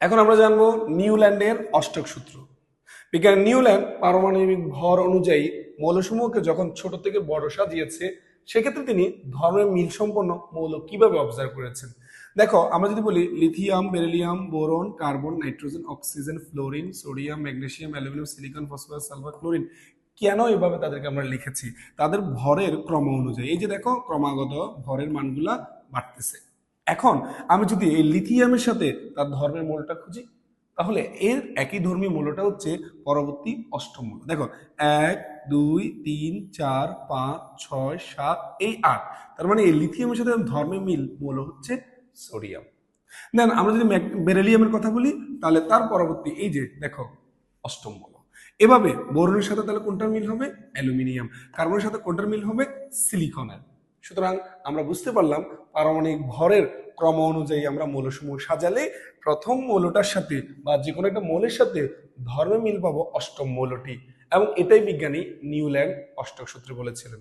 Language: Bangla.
এখন আমরা জানব নিউল্যান্ডের অষ্টক সূত্র। বিজ্ঞানী নিউল্যান্ড পারমাণবিক ভর অনুযায়ী মৌলসমূহকে যখন ছোট থেকে বড় সাজিয়েছে, সেক্ষেত্রে তিনি ধর্মের মিল সম্পন্ন মৌল কীভাবে অবজার্ভ করেছেন? দেখো, আমরা যদি বলি lithium, beryllium, boron, carbon, nitrogen, oxygen, fluorine, sodium, magnesium, aluminium, silicon, phosphorus, sulphur, chlorine, কেন এভাবে তাদেরকে আমরা লিখেছি? তাদের ভরের ক্রম অনুযায়ী। এই যে দেখো, ক্রমাগত ভরের মানগুলা বাড়তেছে। এখন আমি যদি এই লিথিয়ামের সাথে তার ধর্মের মূলটা খুঁজি, তাহলে এর একই ধর্মীয় মূলটা হচ্ছে পরবর্তী অষ্টম মূল। দেখো এক, দুই, তিন, চার, পাঁচ, ছয়, সাত, এই আট। তার মানে এই লিথিয়ামের সাথে ধর্মের মিল, মূল হচ্ছে সোডিয়াম দেন আমরা যদি বেরেলিয়ামের কথা বলি, তাহলে তার পরবর্তী এই যে, দেখো, অষ্টম মূল। এভাবে বোরনের সাথে তাহলে কোনটার মিল হবে? অ্যালুমিনিয়াম। কার্বনের সাথে কোনটার মিল হবে? সিলিকনের। সুতরাং আমরা বুঝতে পারলাম পারমাণবিক ভরের ক্রম অনুযায়ী আমরা মৌলসমূহ সাজালে প্রথম মৌলটার সাথে বা যে কোনো একটা মৌলের সাথে ধর্মে মিল পাবো অষ্টম মৌলটি। এবং এটাই বিজ্ঞানী নিউল্যান্ড অষ্টক সূত্রে বলেছিলেন।